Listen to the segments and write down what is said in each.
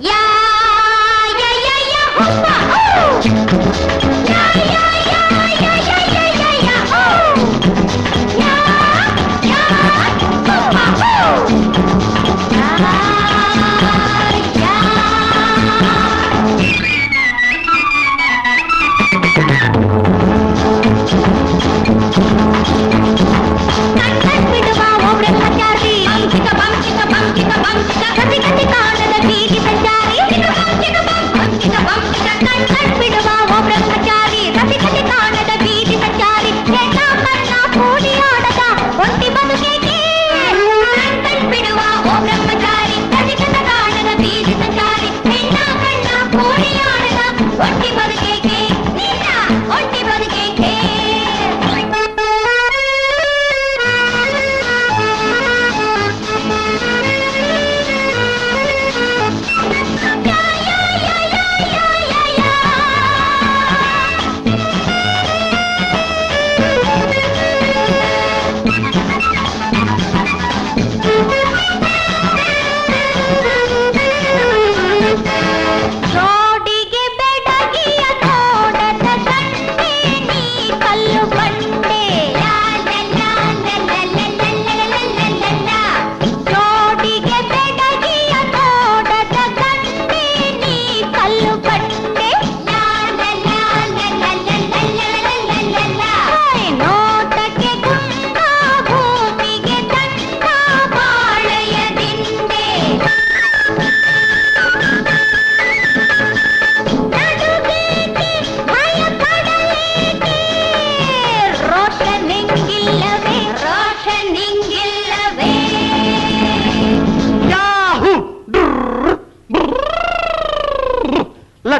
呀呀呀呀呼吧！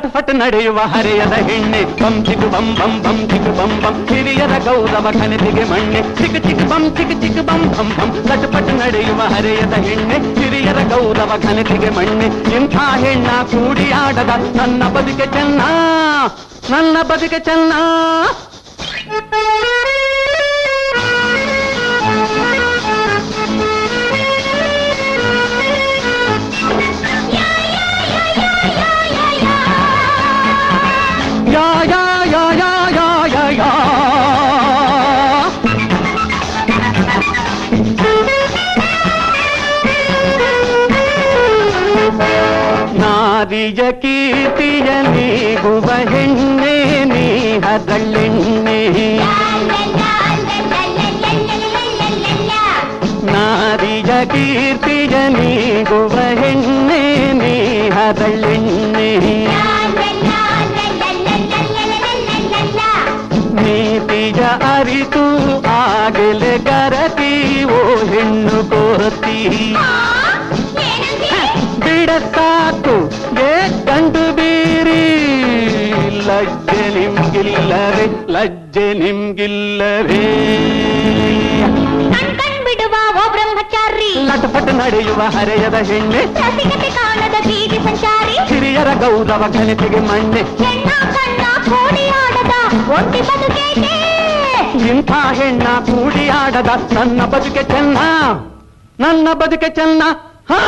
ಲಟಫಟ್ ನಡೆಯುವ ಹರೆಯದ ಹೆಣ್ಣೆ ಬಂ ಚಿಕ್ ಬಂ ಬಂ ಬಂ ಚಿಕ್ ಬಂ ಬಂ ಹಿರಿಯರ ಗೌರವ ಕಣತಿಗೆ ಮಣ್ಣೆ ಚಿಕ್ ಚಿಕ್ ಬಂ ಚಿಕ್ ಚಿಕ್ ಬಂ ಬಂ ಬಂ ಲಟಪಟ್ ನಡೆಯುವ ಹರೆಯದ ಹೆಣ್ಣೆ ಹಿರಿಯರ ಗೌರವ ಘನತೆಗೆ ಮಣ್ಣೆ ಇಂಥ ಹೆಣ್ಣ ಕೂಡಿ ಆಡದ ನನ್ನ ಬದುಕೆ ಚೆನ್ನ ನನ್ನ ಬದುಕೆ ಚೆನ್ನ ನಾರಿಯ ಕೀರ್ತಿಯ ನೀಗುವ ಹೆಣ್ಣೆ ನೀ ಹದಳೆಣ್ಣೆ ನಾರಿಯ ಕೀರ್ತಿಯ ನೀಗುವ ಹೆಣ್ಣೆ ನೀ ಹದಳೆಣ್ಣೆ ನೀತಿಯ ಅರಿತು ಆಗಲೆ ಗರತಿ ಓ ಹೆಣ್ಣು ಕೋತಿ ಲಜ್ಜೆ ನಿಮ್ಗಿಲ್ಲವೇ ಲಜ್ಜೆ ನಿಮ್ಗಿಲ್ಲವೇ ಕಣ್ ಕಣ್ ಬಿಡುವ ಓ ಬ್ರಹ್ಮಚಾರಿ ಲಟಪಟ ನಡೆಯುವ ಹರೆಯದ ಹೆಣ್ಣೆ ರಸಿಕತೆ ಕಾಣದ ಬೀದಿ ಸಂಚಾರಿ ಹಿರಿಯರ ಗೌರವ ಘನತೆಗೆ ಮಣ್ಣೆ ಹೆಣ್ಣ ಕಣ್ಣ ಕೋಡಿ ಆಡದ ಒಟ್ಟಿ ಬದುಕೇಕೆ ಇಂಥ ಹೆಣ್ಣ ಕೂಡಿ ಆಡದ ನನ್ನ ಬದುಕೆ ಚೆನ್ನ ನನ್ನ ಬದುಕೆ ಚೆನ್ನ ಹಾ